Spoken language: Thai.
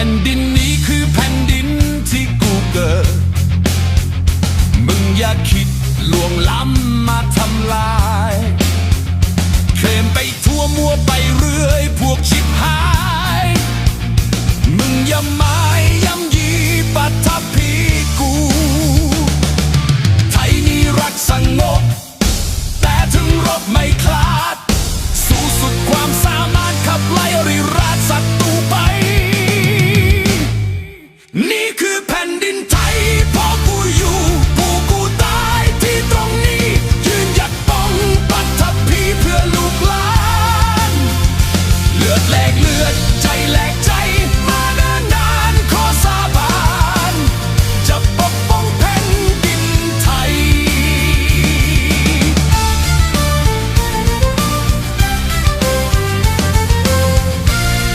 ผ่นดินนี้คือแผ่นดินที่กูเกิด มึงอย่าคิดลวงล้ำ